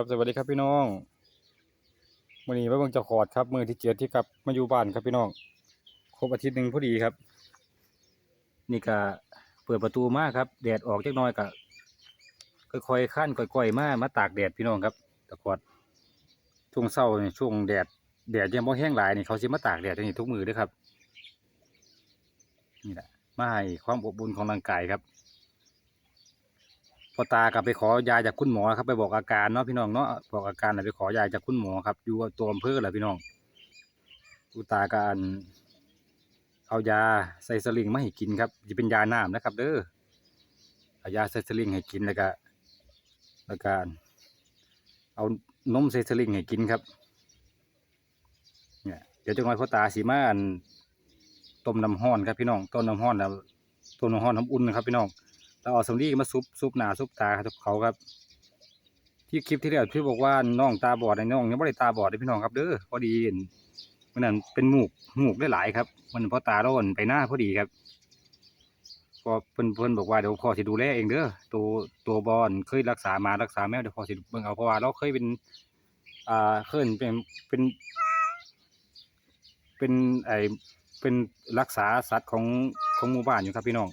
ครับสวัสดีครับพี่น้องมื่อนี้มาเบิ่งจ้าขอดครับ มือที่เจ็ดที่กลับมาอยู่บ้านครับพี่น้องครบอาทิตย์หนึ่งพอดีครับ นี่ก็เปิดประตูมากครับแดดออกจักน้อยก็ค่อยๆขั้นค่อยๆมามาตากแดดพี่น้องครับตะขอดช่วงเช้านี่ช่วงแดดแดดยังบ่แห้งหลายนี่เขาสิมาตากแดดนี้ทุกมือด้วยครับนี่แหละมาให้ความอบอุ่นของร่างกายครับ พอตากลับไปขอยาจากคุณหมอครับไปบอกอาการเนาะพี่น้องเนาะบอกอาการน่ะไปขอยาจากคุณหมอครับ อยู่ตัวอำเภอแหละพี่น้องกูตาการเอายาใส่สลิงมาให้กินครับจะเป็นยาน้ำนะครับ เด้อเอายาใส่สลิงให้กินแล้วก็แล้วก็เอานมใส่สลิงให้กินครับเนี่ยเดี๋ยวจังหวะพ่อตาสีมาอันต้มน้ำห้อนครับพี่น้องต้มน้ำห้อนแล้วต้มน้ำห้อนน้ำอุ่นนะครับพี่น้อง เราเอาสำลีมาซุบซุบหนาซุบตาครับเขาครับ ที่คลิปที่แล้วพี่บอกว่าน้องตาบอดไอ้น้องยังไม่ได้ตาบอดเลยพี่น้องครับเด้อพอดีมันนั้นเป็นหมูกหมูกได้หลายครับ มันเพราะตาเราอ่อนไปหน้าพอดีครับพอเพิ่อนเพิ่อนบอกว่าเดี๋ยวพอสิดูแลเองเด้อตัวตัวบอลเคยรักษามารักษาแมวเดี๋ยวพอสิเบิ่งเอาเพราะว่าเราเคยเป็นอ่าเคยเป็นเป็นเป็นไอเป็นรักษาสัตว์ของของหมู่บ้านอยู่ครับพี่น้อง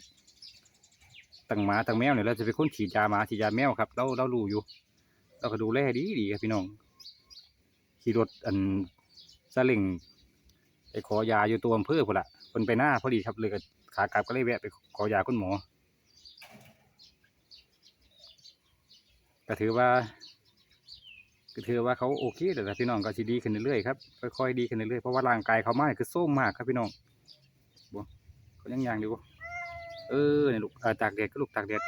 ตั้งหมาตั้งแมวเนี่ยเราจะเป็นคนฉีดยาหมาฉีดยาแมวครับเราเรารู้อยู่ เราก็ดูแลดีดีครับพี่น้องขี่รถอันซาเล้งไปขอยาอยู่ตัวอำเภอพุ่นละคนไปหน้าพอดีครับเลยก็ขากลับก็เลยแวะไปขอยาคุณหมอก็ถือว่าก็ถือว่าเขาโอเคแต่พี่น้องก็สิดีขึ้นเรื่อยๆครับค่อยๆดีขึ้นเรื่อยๆเพราะว่าร่างกายเขามากคือโซมมากครับพี่น้องบัวเขายังยังดีกว่า เออเนี่ยลูกตากแดดก็ลูกตากแดด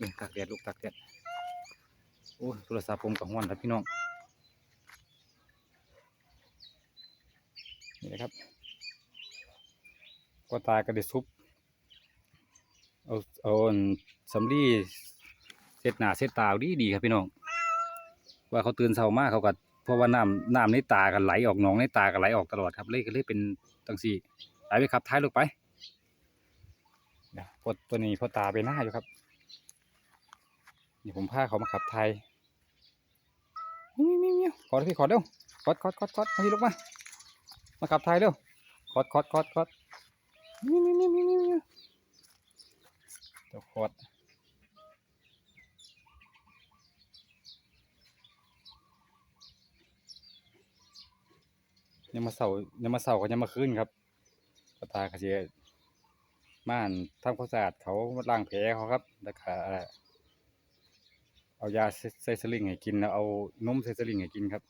นี่ตากแดดลูกตากแดดโอ้โทรศัพท์ผมกับห้อนครับพี่น้องนี่นะครับก็ตากระเด็ดซุปเอาเอาอันสำลีเช็ดหนาเช็ดตาดีดีครับพี่น้องว่าเขาตื่นเช้ามากเขาก็เพราะว่าน้ำน้ำในตากันไหลออกหนองในตากันไหลออกตลอดครับเลยก็เลยเป็นตังสี่ไปไปขับท้ายลูกไป เดี๋ยวพดตัวนี้พอตาไปหน้าอยู่ครับนี่ผมพาเขามาขับไทยมิวมิวมิวขอพี่ขอเร็วขอดขอดขอดขอดพี่ลูกมา มาขับไทยเร็วขอดขอดขอดขอดมิวมิวมิวมิวมิวมิวเดี๋ยวขอดยังมาเสายังมาเสาก็ยังมาคืนครับตาเขาเสีย ม่านทำความสะอาดเขาล้างแผลเขาครับแล้วก็เอายาใส่สลิงให้กินแล้วเอานมใส่สลิงให้กินครับ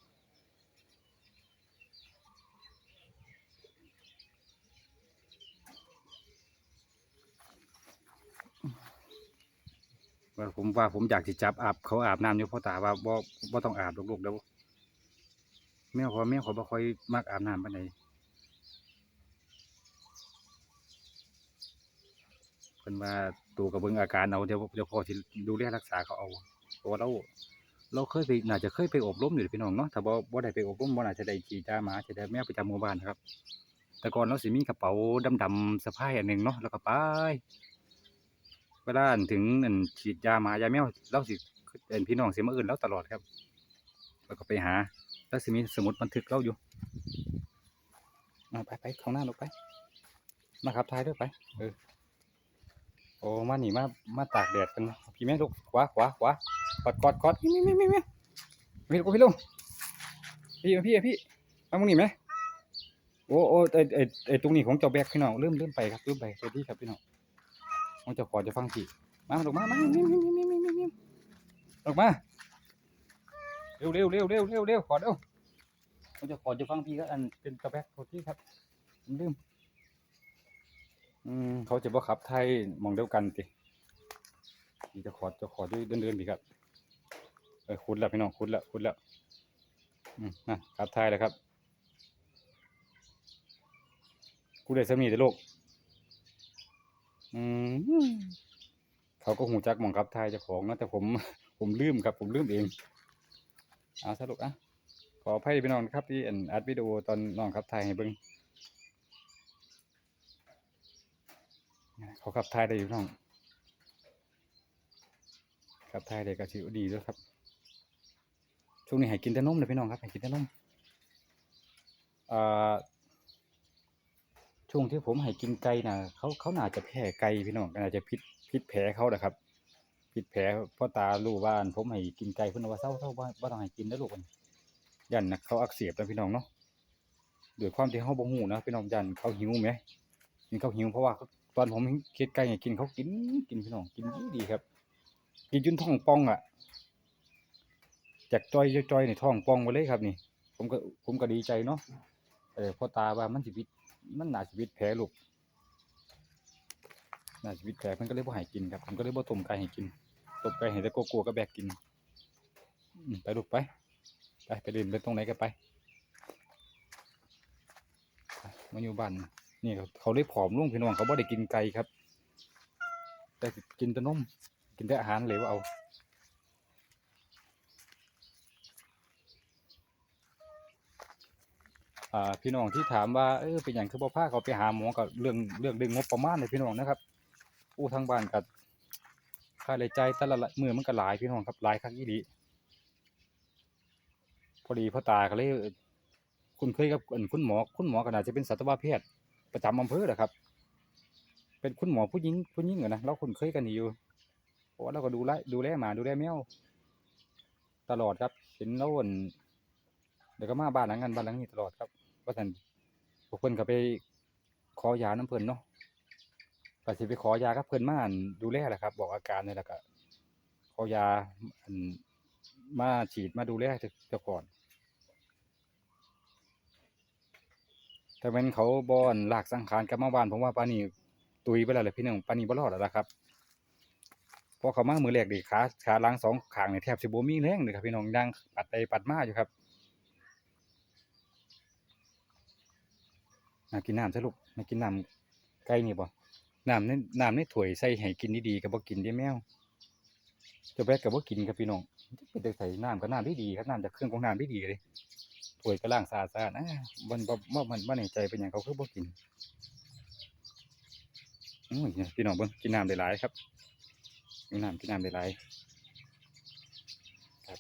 ว่าผมว่าผมอยากสิจับอาบเขาอาบน้ำอยู่พ่อตาว่าบ่บ่ต้องอาบลูกๆเดี๋ยวแมวเขาแมวเขาบ่ค่อยมักอาบน้ำปานใด เพิ่น ว่าตัวกับเบิ่งอาการเอาเดี๋ยวเดี๋ยวพอสิดูแลรักษาเขาเอาเพราะว่าเราเราเคยไปน่าจะเคยไปอบรมอยู่พี่น้องเนาะถ้าบ่บ่ได้ไปอบรมบ่น่าจะได้ขี่จ้าหมาจะได้แมวประจำหมู่บ้านนะครับ แต่ก่อนเราสิมีกระเป๋าดำๆสะพายอันหนึ่งเนาะแล้วก็ไปเวลานถึงอันฉีดยาหมายาแมวเราสิเอ็นพี่น้องเสิมาอื่นเราตลอดครับ แล้วก็ไปหา แล้วสิมีสมุดบันทึกเราอยู่เอาไปไปข้างหน้าลงไปมาขับท้ายด้วยไปเออ โอ้มาหนีมามาตากแดดกันพี่แม่ลูกขวาขวาขวากอดกอดกอดมีมีมีมีมีลูกพี่ลุงพี่พี่พี่มามึงหนีไหมโอ้โอ้ไอไอไอตรงนี้ของเจ้าแบกพี่น้องเริ่มเริ่มไปครับเริ่มไปเดี๋ยวพี่ครับพี่น้องของเจ้าขอจะฟังพี่มาลูกมามามีมีมีมีมีมีมีลูกมาเร็วเร็วเร็วเร็วเร็วเร็วขอเร็วของเจ้าขอจะฟังพี่ก็อันเป็นเจ้าแบกโทษที่ครับผมลืม อืมเขาจะบ่ขับไทยมองเดียวกันตีจะขอจะขอด้วยเดินๆพี่ครับเออคุ้นแล้วพี่น้องคุ้นแล้วคุ้นแล้วอืมนะขับไทยแล้วครับกูได้สามีแต่โลกอืมเขาก็หูจักมองขับไทยจ้าของนะแต่ผมผมลืมครับ ผมลืมเองเอาสรุปอะขออภัยพี่น้องครับที่อันอัดวิดีโอตอนน้องขับไทยให้เบิ่ง เขาขับท้ายได้อยู่น้องขับท้ายได้ก็ชิวดีด้วยครับ ช่วงนี้ให้กินแต่นมเลยพี่น้องครับให้กินแต่นมอ่าช่วงที่ผมให้กินไก่น่ะเขาเขาน่าจะแพ้ไก่พี่น้องน่าจะพิษพิษแผลเขาแหละครับพิษแผลพ่อตารู้ว่าน ผมให้กินไก่เพิ่นว่าเศร้าเศร้าบ่บ่ต้องให้กินนะลูกมันยันนะเขาอักเสบนะพี่น้องเนาะด้วยความที่เฮาบ่ฮู้นะพี่น้องยันเขาหิวไหมกินเขาหิวเพราะว่าเขา ตอนผมเฮ็ดไก่ให้กินเขากินกินพี่น้องกินดีดีครับ กินจนท้องป่องอะจากจอยจอยๆในท้องป่องไปเลยครับนี่ ผมก็ผมก็ดีใจเนาะเออพ่อตาว่ามันสิวิต มันหนาสิวิตแผลลูกน่าสิวิตแผลเพิ่นก็เลยบ่ให้กินครับผมก็เลยบ่ต้มไก่ให้กินต้มไก่ให้แต่โกโก้กับแบกกินไปลูกไปไปไปเดินไปตรงไหนก็ไปไปมาอยู่บ้าน นี่เขาเขาเลยผอมลงพี่น้องเขาบ่ได้กินไก่ครับ แต่กินแต่นมกินแต่อาหารเหลวเอาอ่าพี่น้องที่ถามว่าเออเป็นอย่างคือบ่พาเขาไปหาหมอกับเรื่องเรื่องเรื่องงบประมาณเลยพี่น้องนะครับอู้ทางบ้านกับค่าใช้จ่ายแต่ละมือมันก็หลายพี่น้องครับหลายคักอีหลีพอดีพ่อตาก็เลยคุณเคยกับคุณหมอคุณหมอก็น่าจะเป็นสัตวแพทย์ ประจำอำเภอแหละครับ เป็นคุณหมอผู้หญิงผู้หญิงเหรอนะเราคุ้นเคยกันอยู่เพราะว่าเราก็ดูแลดูแลหมาดูแลแมวตลอดครับเห็นเราวนเดี๋ยวก็มาบ้านหลังนั้นบ้านหลังนี้ตลอดครับว่าท่านพวกเพิ่นก็ไปขอยาน้ำเพิ่นเนาะก็สิไปขอยากับเพิ่นมาดูแลแหละครับ บอกอาการนี่แหละก็ขอยามาฉีดมาดูแลเจ้าก่อน ถ้าแม่นเขาบอั่นลากสังขารกลับมาบ้านผมว่าปานนี้ตุยไปแล้วแหละพี่น้องปานนี้บ่รอดแล้วล่ะครับพอเขามามือแรกนี่ขาขาหลังสองข้างนี่แทบสิบมีแรงเลยครับพี่น้องย่างปัดไปปัดมาอยู่ครับน่ากินน้ำซะลูกน่ากินน้ำไก่นี่บ่น้ำในน้ำในถ้วยใส่ให้กินดีๆก็บ่กินเด้แมวจ้าแบกก็บ่กินครับพี่น้องเป็นแต่ใส่น้ำก็น้ำดีๆครับน้ำจากเครื่องของน้ำดีๆเลย ถ้วยก็ล้างสะอาดๆนะมันบ่บ่มันบ่แน่ใจเป็นหยังเขาคือบ่กินอุ้ยเนี่ยพี่น้องเบิ่งกินน้ำได้หลายครับกินน้ำกินน้ำได้หลายครับ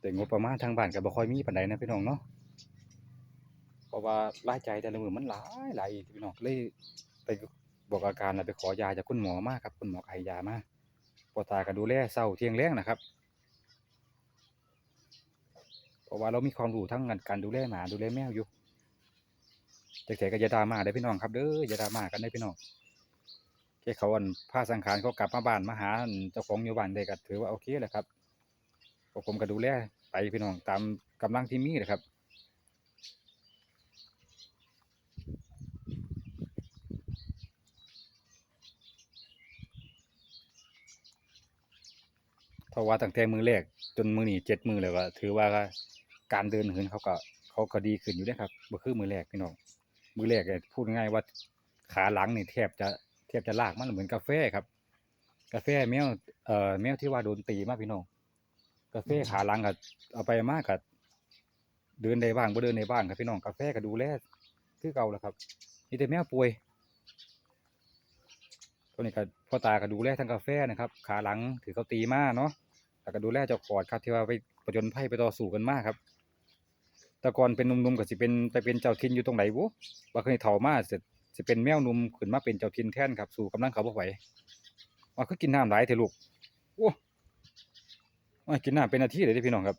แต่งบประมาณทางบ้านก็บ่ค่อยมีปานใดนะพี่น้องเนาะเพราะว่ารายจ่ายแต่ละมือมันหลายหลายพี่น้องเลยไปบอกอาการแล้วไปขอยาจากคุณหมอมากครับคุณหมอก็ให้ยามาพ่อตาก็ดูแลเช้าเที่ยงแลงนะครับ เพราะว่าเรามีความรู้ทั้งการดูแลหมาดูแลแมวอยู่แต่แต่ก็อย่าดราม่าเด้พี่น้องครับเด้ออย่าดราม่ากันเด้พี่น้องแค่เขาอันพาสังขารเขากลับมาบ้านมาหาเจ้าของอยู่บ้านได้ก็ถือว่าโอเคแหละครับผมก็ดูแลไปพี่น้องตามกำลังที่มีแหละครับเพราะว่าตั้งแต่มือแรกจนมือนี้เจ็ดมือแล้วก็ถือว่า การเดินเหินเขาก็เขาก็ดีขึ้นอยู่เด้ครับบ่คือมือแรกพี่น้องมือแรกเนี่ยพูดง่ายๆว่าขาหลังนี่แทบจะแทบจะลากมันเหมือนกาแฟครับ กาแฟแมวเอ่อแมวที่ว่าโดนตีมาพี่น้องกาแฟขาหลังก็เอาไปมากก็เดินได้บ้างบ่เดินได้บ้างครับพี่น้องกาแฟก็ดูแลคือเก่าแหล้วครับนี่แต่แมวป่วยตัวนี้ก็พ่อตาก็ดูแลทั้งกาแฟนะครับ ขาหลังถือเขาตีมาเนาะแล้วก็ดูแลเจ้าขอดครับที่ว่าไปประจนภัยไปต่อสู้กันมากครับ แต่ก่อนเป็นหนุ่มๆก็สิเป็นไปเป็นเจ้าถิ่นอยู่ตรงไหนบุว่าเคยเฒ่ามาเสร็จสิเป็นแมวหนุ่มขึ้นมาเป็นเจ้าถิ่นแทนครับสู่กำลังเขาบ่ไหวว่าคือกินน้ำหลายเถอะลูกโอ้ว่ากินน้ำเป็นนาทีเลยเด้อพี่น้องครับ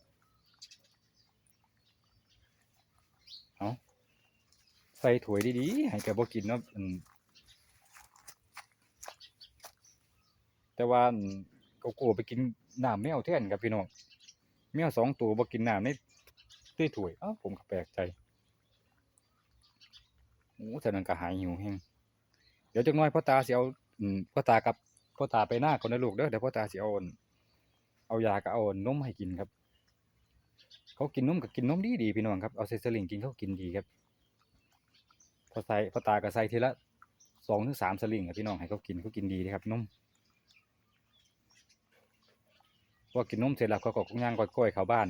เอาใส่ถ้วยดีๆให้แกบ่กินเนาะแต่ว่าอั่นโกโก้ไปกินน้ำแมวแทนครับพี่น้องแมวสองตัวบ่กินน้ำใน ในถ้วยเอ้าผมก็แปลกใจโอ้ฉะนั้นก็หายหิวแฮงเดี๋ยวจักหน่อยพ่อตาสิเอาอืมพ่อตากับพ่อตาไปหน้าก่อนนะลูกเด้อเดี๋ยวพ่อตาสิเอาอั่นเอายากับเอานมให้กินครับ เขากินนมก็กินนมดีดีๆพี่น้องครับเอาใส่สลิงกินเขากินดีครับพอใส่พ่อตาก็ใส่ทีละสองถึงสามสลิงครับพี่น้องให้เขากินเขากินดีนะครับนมพอกินนมเสร็จแล้วเขาก็ย่างก้อยๆเข้าบ้าน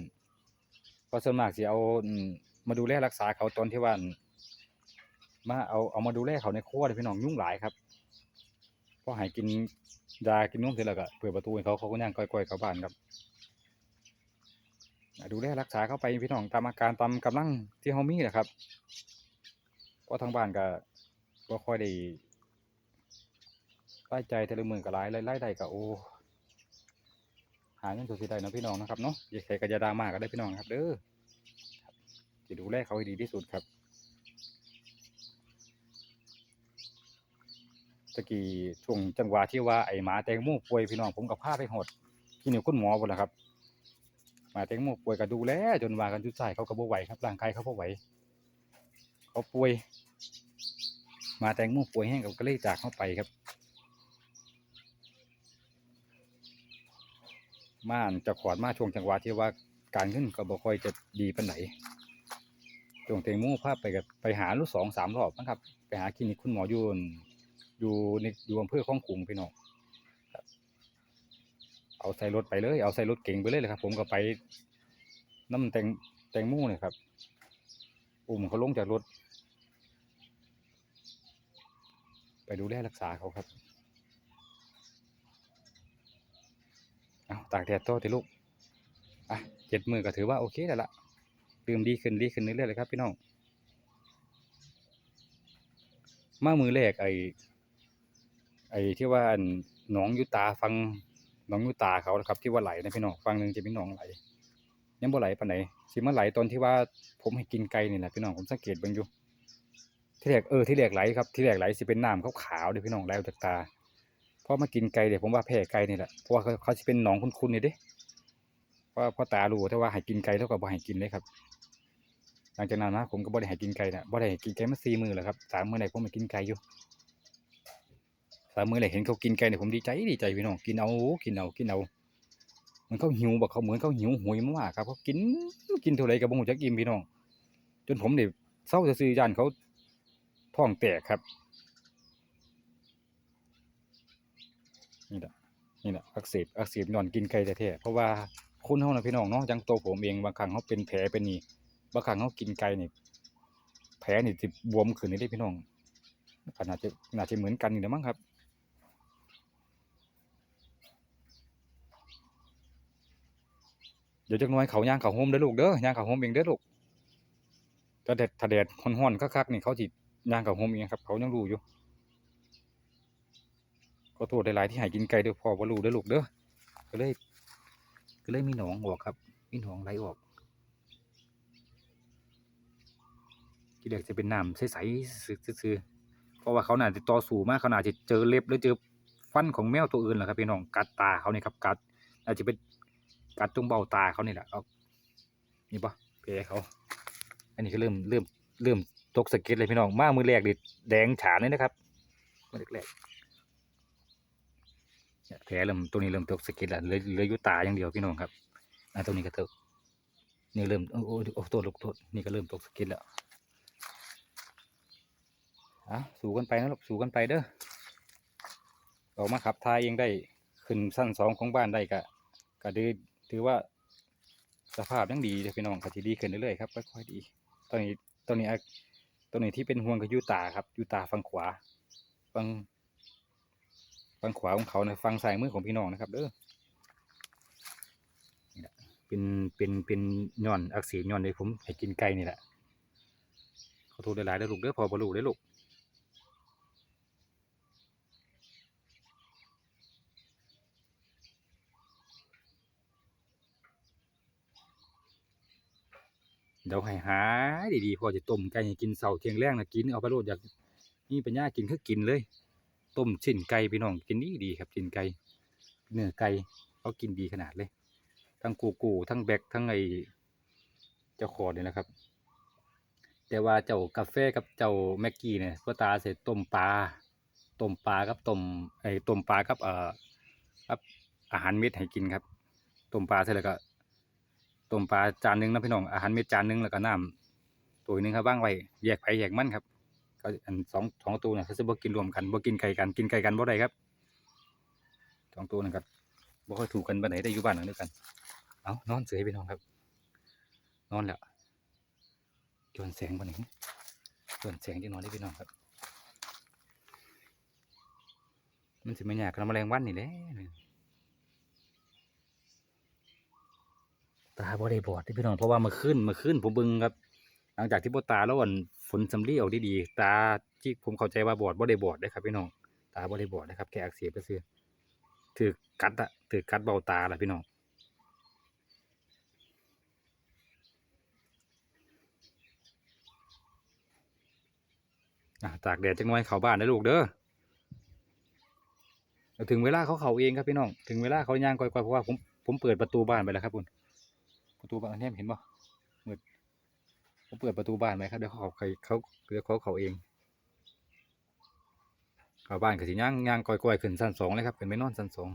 เพราะส่วนมากสิเอามาดูแลรักษาเขาตอนที่ว่าอั่นมาเอาเอามาดูแลเขาในครัวเลยพี่น้องยุ่งหลายครับพอให้กินยากินนุ่มเสร็จแล้วก็เปิดประตูให้เขาเขาก็ย่างก้อยๆเข้าบ้านครับดูแลรักษาเข้าไปพี่น้องตามอาการตามกำลังที่เฮามีแหละครับเพราะทางบ้านก็บ่ค่อยได้รายจ่ายแต่ละมือก็หลายรายรายได้ก็โอ้ หาเงินสุดสิได้นะพี่น้องนะครับเนาะอย่าใครก็อย่าดามากก็ได้พี่น้องครับเด้อครับสิดูแลเขาให้ดีที่สุดครับตะกี้ช่วงจังหวะที่ว่าไอหมาแตงโมป่วยพี่น้องผมก็พาไปหดที่นี่คุณหมอพุ่นล่ะครับหมาแตงโมป่วยก็ดูแลจนว่ากันสุดท้ายเขาก็บ่ไหวครับร่างกายเขาบ่ไหวเขาป่วย มาแตงโมป่วยแห้งกับก็เลยจากเขาไปครับ ม่านจะขอดมาช่วงจังหวะที่ว่าการเงินก็บ่ค่อยจะดีปานไหนช่วงแตงโมพาพไปกับไปหาลูกสองสามรอบนะครับ ไปหาคลินิกคุณหมอยูนอยู่ในอยู่อำเภอคลองขุงพี่น้องเอาใส่รถไปเลย เอาใส่รถเก่งไปเลยเลยครับ ผมก็ไปน้ำแตงแตงโมเนี่ยครับ อุ้มเขาลงจากรถ ไปดูแลรักษาเขาครับ เอา ตากแดดโตติลูก อะเจ็ดมือก็ถือว่าโอเคแล้วล่ะดื่มดีขึ้นดีขึ้นเรื่อยๆเลยครับพี่น้องมามือแรกไอ้ไอ้ที่ว่านหนองยุตาฟังหนองยุตาเขาครับ ที่ว่าไหลนะพี่น้องฟังหนึ่งจะเป็นหนองไหลยังบ่ไหลปานไหนสิมาไหลตอนที่ว่าผมให้กินไก่นี่แหละพี่น้องผมสังเกตเบิ่งอยู่ที่แรกเออที่แรกไหลครับที่แรกไหลสิเป็นน้ำขาวๆเด้อพี่น้องไหลออกจากตา พอมากินไก่เดี๋ยวผมว่าแพ้ไก่นี่แหละเพราะว่าเขาเขาสิเป็นหนองคุ้นๆนี่เด้เพราะพราะตารู้แต่ว่าให้กินไก่เท่ากับบ่ให้กินเลยครับ หลังจากนั้นนะผมก็บ่ได้ให้กินไก่นะบ่ได้ให้กินไก่มาสี่มือแล้วครับสามมือแรกผมมากินไก่อยู่สามมือแรกเห็นเขากินไก่เนี่ยผมดีใจดีใจพี่น้องกินเอากินเอากินเอามือนเขาหิวบอกเขาเหมือนเขาหิวโหยมากครับเขากินกินเท่าไรก็บ่ฮู้จักอิ่มพี่น้อง จนผมเนี่ยเศร้าจะซื้อยานเขาท้องแตกครับ นี่แหละนี่แหละอักเสบอักเสบนอนกินไก่แท้ๆเพราะว่าคุณเฮานะพี่น้องเนาะยังโตผมเองบางครั้งเขาเป็นแผลเป็นนี่บางครั้งเขากินไก่นี่แผลนี่สิบวมขึ้นนี่ได้พี่น้องก็น่าจะน่าจะเหมือนกันนี่แหละมั้งครับเดี๋ยวจักน่อยเขาย่างเขาโฮมเด้อลูกเด้อย่างเขาโฮมเองเด้อลูกถ้าแดดถ้าแดดร้อนๆคักๆนี่เขาสิย่างกับโฮมเองครับเขายังรู้อยู่ ก็โทษหลายๆที่หายกินไก่เด้อพอบ่รู้เด้อลูกเด้อก็เลยก็เลยมีหนองออกครับ มีหนองไหลออกที่แรกจะเป็นน้ำใสๆซื่อๆเพราะว่าเขาหน่าจะต่อสู้มากเขาหน่าจะเจอเล็บหรือเจอฟันของแมวตัวอื่นแหละครับพี่น้องกัดตาเขานี่ครับกัดอาจจะเป็นกัดตรงเบ้าตาเขานี่แหละเอานี่ปะแผลเขา อันนี้ก็เริ่มเริ่มเริ่มตกสะเก็ดเลยพี่น้องมามือแรกดิแดงฉานเลยนะครับมือแรก แผลเริ่มตัวนี้เริ่มตกสะเก็ดแล้วเหลือเหลืออยู่ตาอย่างเดียวพี่น้องครับอ่าตัวนี้ก็ตกนี่เริ่มโอ้โอ้โอ้โทษลูกโทษนี่ก็เริ่มตกสะเก็ดแล้วอะสู้กันไปนะลูกสู้กันไปเด้อออกมาขับทายเองได้ขึ้นสั้นสองของบ้านได้ก็ก็ดีถือว่าสภาพยังดีเลยพี่น้องก็จะดีขึ้นเรื่อยๆครับค่อยๆดีตอนนี้ตอนนี้อะตอนนี้ที่เป็นห่วงคือยูตาครับยูตาฝั่งขวาฝั่ง ฝั่งขวาของเขาในฝั่งซ้ายมือของพี่น้องนะครับ เด้อเป็นเป็นเป็นย้อนอักเสบย้อนเลยผมให้กินไก่นี่แหละขอโทษหลายๆเด้ลูกเด้อพอบรรลุได้ลูกเดี๋ยวให้หาดีๆพอจะต้มไก่ให้กินเสาเทียงแรงนะกินเอาไปโลดอยากนี่ปัญญากินคือกินเลย ต้มชิ้นไก่พี่น้องกินดีดีครับชิ้นไก่เนื้อไก่เขากินดีขนาดเลย ทั้งกูกูทั้งแบกทั้งไอเจ้าคอเนี่ยนะครับ แต่ว่าเจ้ากาแฟกับเจ้าแม็กกี้เนี่ยพ่อตาเสร็จต้มปลาต้มปลากับต้มไอต้มปลากับเอ่อครับอาหารเม็ดให้กินครับต้มปลาเสร็จแล้วก็ต้มปลาจานหนึงนะพี่น้องอาหารเม็ดจานหนึงแล้วก็น้ำตัวหนึงครับว่างไว้แยกไผแยกมันครับ ก็อันสองสองตัวเนี่ยเขาจะบ่กินรวมกันบ่กินไก่กันกินไก่กันบ่ได้ครับสองตัวนั่นก็บ่ค่อยถูกกันปานไหนได้อยู่บ้านหลังเดียวกัน เอานอนเสยพี่น้องครับ นอนแล้วจวนแสงปานนี้จวนแสงที่นอนได้พี่น้องครับ มันสิไม่ยากกับแมลงวันนี่แหละตาบ่ได้บอดเด้อพี่น้องเพราะว่ามื่อคืนมื่อคืนผมบิ่งครับ ลังจากที่บตาแล้วอันฝนสำลีออกดีๆตาที่ผมเข้าใจว่าบอดบ่ได้บอดเด้ครับพี่น้องตาบ่ได้บอดนะครับแค่อักเสบซื่อถูกกัดอะถูกกัดเบาตาแหละพี่น้องอะตากแดดจังน้อยเข้าบ้านนะลูกเด้อถึงเวลาเขาเข้าเองครับพี่น้อง ถึงเวลาเขาย่างก่อยๆเพราะว่าผมผมเปิดประตูบ้านไปแล้วครับคุณประตูบ้านเนี่ยเห็นบ่มืด ผมเปิดประตูบ้านไว้ครับเดี๋ยวเขาเขาเขาเดี๋ยวเขาเขาเองเข้าบ้านก็สิย่างย่างก่อยๆขึ้นชั้นสองเลยครับขึ้นไปนอนชั้นสอง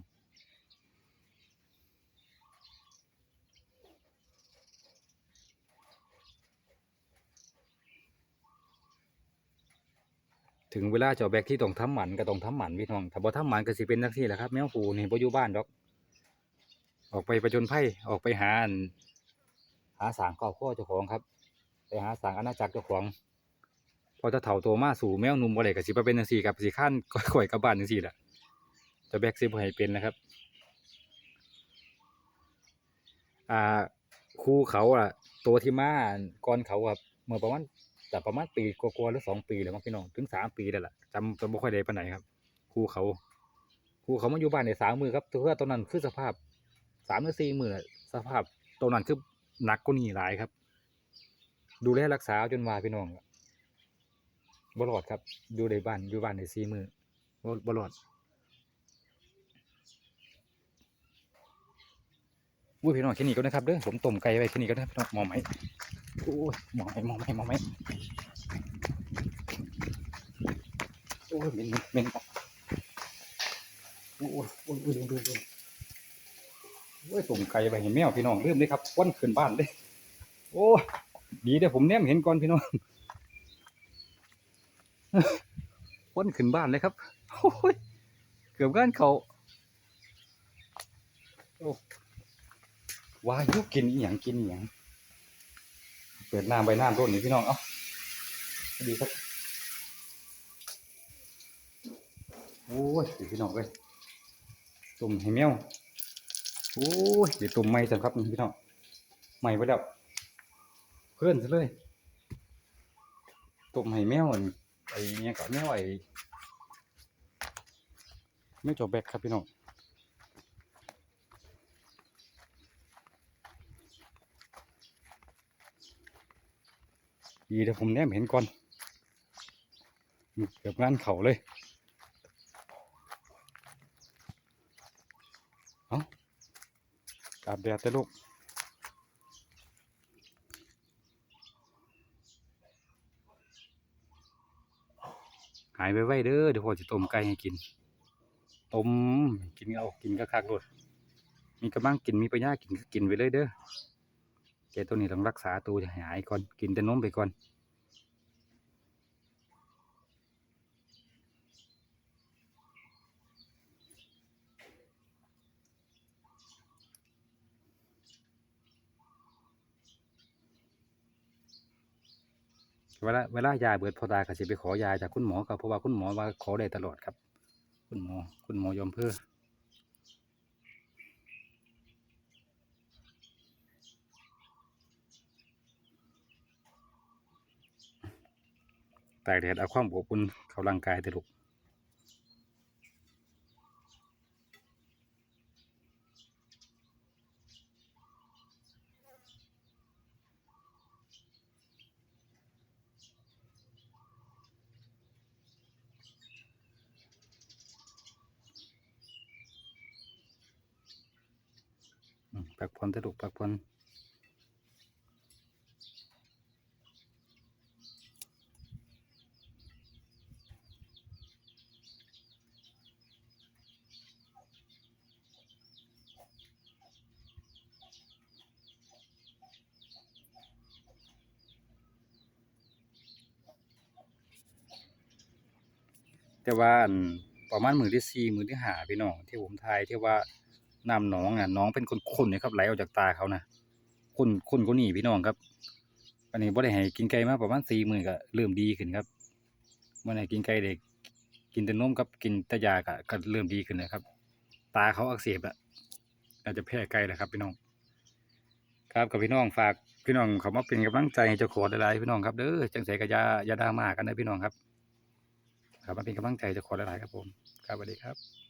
ถึงเวลาเจ้าแบกที่ต้องทำหมันก็ต้องทำหมันพี่น้องถ้าบ่ทำหมันก็สิเป็นนักที่แหละครับแมวผูนี่บ่อยู่บ้านดอก ออกไปประจนภัยออกไปหาหาสางครอบครัวเจ้าของครับ หาสางอาณาจักรเจ้าของพอจะเถ่าโตมาสู่แมวหนุ่มบ่ได้ก็สิเป็นจังซี่ครับสิข้านก่อยกับบ้านจังซี่แหละจะแบกสิบ่ให้เป็นนะครับ อ่าครูเขาอะ ตัวที่มาก่อนเขาอะเมื่อประมาณแต่ประมาณปีกว่าๆหรือสองปีแล้วมั้งพี่น้องถึงสามปีแล้วล่ะจำจำบ่ค่อยได้ปานไหนครับครูเขาครูเขามาอยู่บ้านในสามมือครับเพื่อตอนนั้นคือสภาพสามหรือสี่มือสภาพตอนนั้นคือหนักกว่านี้หลายครับ ดูแลรักษาจนว่าพี่น้องบ่รอดครับ อยู่ในบ้านอยู่บ้านในสี่มือบ่บ่รอดอุ้ยพี่น้องแค่นี้ก็นะครับเด้อผมต้มไก่ไว้แค่นี้ก็ได้พี่น้องหมอไหมโอ้ยหมอไหมหมอไหมหมอไหมโอ้ยเหม็นเหม็นโอ้ยโอ้ยโอ้ยดูดูโอ้ยต้มไก่ไว้ให้แมวพี่น้องลืมเลยครับวันขึ้นบ้านเลยโอ้ ดีเด้ผมแนมเห็นก่อนพี่น้องวันขึ้นบ้านเลยครับโอ้ยเกือบงานเขาโอ้วายุกินอีหยังกินอีหยังเปิดน้ำใบน้ำร่นนี่พี่น้องเอ้าดีครับโอ้ยเดี๋ยวพี่น้องเอ้ยตุ่มให้แมวโอ้ยเดี๋ยวตุ่มไม่จังครับนี่พี่น้องไม่ไปแล้ว เพื่อนซะเลยตุ่มให้แมวอันไอ้เนี่ยกับแมวไอ้แมวจบแบกครับพี่น้องดีเดี๋ยวผมแนมเห็นก่อนเกือบงานเข่าเลยเอาอาบแดดแต่ลูกายไปไว้เด้อเดี๋ยวพ่อจะต้มไก่ให้กิน ต้มกินเอากินก็คักๆโลดมีกระมังกินมีปัญญากินก็กินไปเลยเด้อแกตัวนี้ต้องรักษาตัวให้หายก่อนกินแต่นมไปก่อน เวลาเวลายาเบิดพอตาก็สิไปขอยาจากคุณหมอครับเพราะว่าคุณหมอว่าขอได้ตลอดครับ คุณหมอคุณหมอยอมเพื่อตากแดดเอาความอบอุ่นเข้าร่างกายเถอะลูก ผักผ่อนเถอะลูกพักผ่อนแต่ว่าประมาณมือที่สี่มือที่หาพี่น้องที่ผมทายที่ว่า น้ำหนองอะน้องเป็นคนๆเนี่ยครับไหลออกจากตาเขานะคนคนก็นี่พี่น้องครับอันนี้บ่ได้ให้กินไก่มาประมาณสี่มื้อก็เริ่มดีขึ้นครับบ่ไห้กินไก่เด็กกินแต่นมกับกินต่ยาก็ก็เริ่มดีขึ้นนะครับ ตาเขาอักเสบแล้วอาจจะแพ้ไก่แหละครับ พี่น้อง ครับกับพี่น้องฝากพี่น้องเขามาเป็นกำลังใจให้เจ้าโคดหลายๆพี่น้องครับเด้อจังใสก็ยายาดามากันนะพี่น้องครับครับมาเป็นกำลังใจเจ้าโคดหลายๆครับผมครับสวัสดีครับ